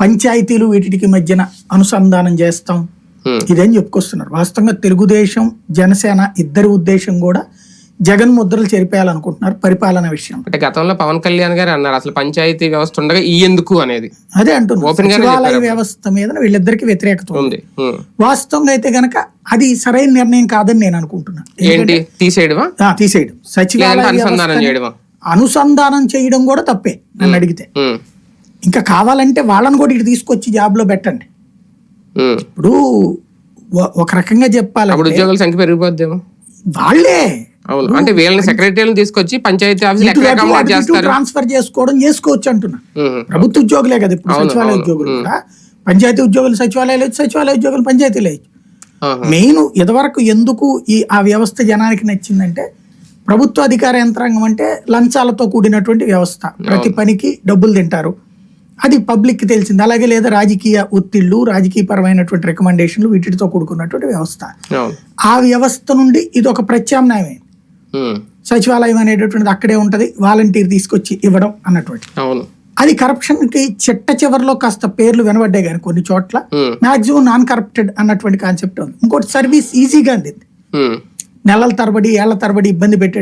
పంచాయతీలు వీటికి మధ్యన అనుసంధానం చేస్తాం. ఇదేం చెప్పుకొస్తున్నారు? వాస్తవంగా తెలుగుదేశం జనసేన ఇద్దరి ఉద్దేశం కూడా జగన్ ముద్రలు చెరిపేయాలనుకుంటున్నారు పరిపాలన విషయం అంటే గతంలో పవన్ కళ్యాణ్ గారు అన్నారు అసలు పంచాయతీ వ్యవస్థ ఉండగా ఈ ఎందుకు అనేది. అదే అంటున్నారు. సచివాలయ. వ్యవస్థ మీద వీళ్ళిద్దరికి వ్యతిరేకత ఉంది. వాస్తవంగా అయితే గనక అది సరైన నిర్ణయం కాదని నేను అనుకుంటున్నా ఏంటి? తీసేయడమా? తీసేయడం. సచివాలయ అనుసంధానం చేయడం కూడా తప్పే నన్ను అడిగితే. ఇంకా కావాలంటే వాళ్ళని కూడా ఇటు తీసుకొచ్చి జాబ్లో పెట్టండి. ఇప్పుడు ఒక రకంగా అప్పుడు చెప్పాలంటే ఉద్యోగుల సంఖ్య పెరిగిపోద్దేమో. వాళ్ళే. అవును. అంటే వీళ్ళని సెక్రటరీలను తీసుకొచ్చి పంచాయతీ చేస్తారు? ట్రాన్స్ఫర్ చేసుకోవడం చేసుకోవచ్చు అంటున్నా. ప్రభుత్వ ఉద్యోగులే కదా ఇప్పుడు సచివాలయ ఉద్యోగులు కూడా. పంచాయతీ ఉద్యోగులు సచివాలయాలు సచివాలయ ఉద్యోగులు పంచాయతీలు వేయచ్చు. మెయిన్ ఇదివరకు ఎందుకు ఈ ఆ వ్యవస్థ జనానికి నచ్చిందంటే ప్రభుత్వ అధికార యంత్రాంగం అంటే లంచాలతో కూడినటువంటి వ్యవస్థ. ప్రతి పనికి డబ్బులు తింటారు. అది పబ్లిక్కి తెలిసింది. అలాగే లేదా రాజకీయ ఒత్తిళ్ళు రాజకీయ పరమైనటువంటి రికమెండేషన్లు వీటితో కూడుకున్నటువంటి వ్యవస్థ. ఆ వ్యవస్థ నుండి ఇది ఒక ప్రత్యామ్నాయమే. సచివాలయం అనేటటువంటిది అక్కడే ఉంటది వాలంటీర్ తీసుకొచ్చి ఇవ్వడం అన్నటువంటి. అది కరప్షన్కి చిట్ట చివరిలో కాస్త పేర్లు వినబడ్డాయి కానీ కొన్ని చోట్ల. మాక్సిమం నాన్ కరప్టెడ్ అన్నటువంటి కాన్సెప్ట్ ఉంది. ఇంకోటి సర్వీస్ ఈజీగా అందింది. నెలల తరబడి ఏళ్ళ తరబడి ఇబ్బంది పెట్టే